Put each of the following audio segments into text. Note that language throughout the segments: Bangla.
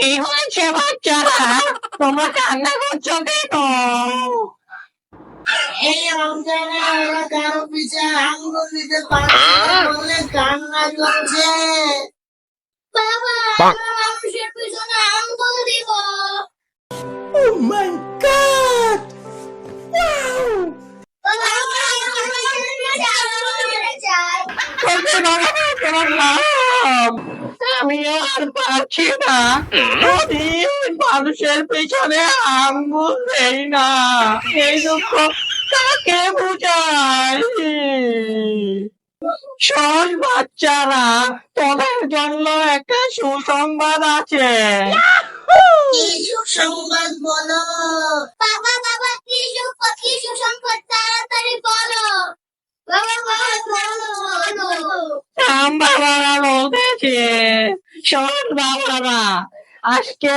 কি হয়েছে বাচ্চারা তোমরা কান্না করছ কেন এই রমজানে আমরা কারও পিছে আঙ্গুল দিতে পারছি না বলে কান্না করছে বাবা আমরা মানুষের পিছনে আঙ্গুল দিব Oh my god! বাবা আমরা মানুষের পিছনে আঙ্গুল দিতে চাই তোকে বাবা তোমার নাম আমি আর পারছি না। যদি মানুষের পেছনে আঙ্গুল দেই না। এই দুঃখ কাকে বুঝায়? সব বাচ্চারা তোদের জন্য একটা সুসংবাদ আছে। কি সুসংবাদ বলো? বাবা বাবা কি সুসংবাদ? তাড়াতাড়ি বলো বাবা বাবা বলো বলো রাম আজকে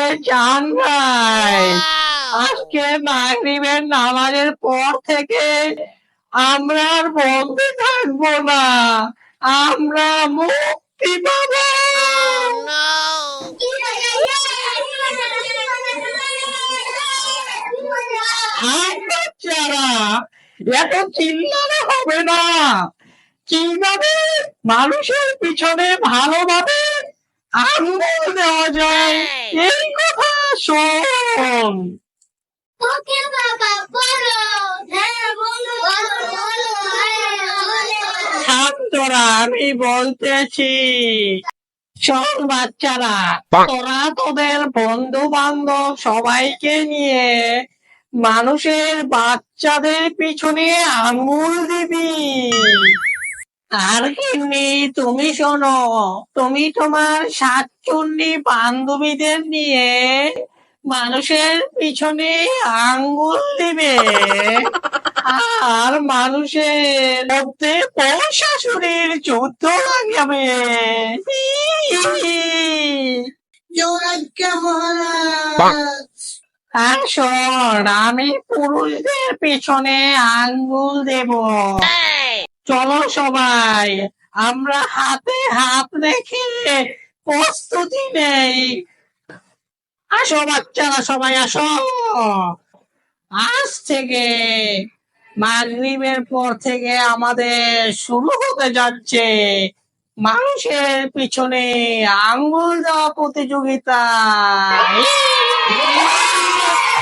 আজকে মাগরিবের নামাজের পর থেকে আমরা আর থাকব না আমরা মুক্তি পাবো আর বাচ্চারা এত চিল্লানো হবে না কীভাবে মানুষের পিছনে ভালোভাবে আঙ্গুল দেওয়া যায়? এই কথা শোন। ওকে বাবা বলো। হ্যাঁ বলো আমি বলতেছি। শোন বাচ্চারা তোরা তোদের বন্ধু বান্ধব সবাইকে নিয়ে মানুষের বাচ্চাদের পিছনে আঙুল দিবি। আর কিন্নি তুমি শোনো তুমি তোমার সাতচুন্নি বান্ধবীদের নিয়ে মানুষের পিছনে আঙ্গুল দিবে। আর মানুষের মধ্যে শাশুড়ির যুদ্ধ লাগাবে। মহারাজ। আর শোন আমি পুরুষদের পিছনে আঙ্গুল দেব। চলো সবাই, আমরা হাতে হাত রেখে প্রস্তুতি নেই। আসো বাচ্চারা, সবাই আসো। আজ থেকে মাগরিবের পর থেকে আমাদের শুরু হতে যাচ্ছে। মানুষের পিছনে আঙ্গুল দেওয়া প্রতিযোগিতা।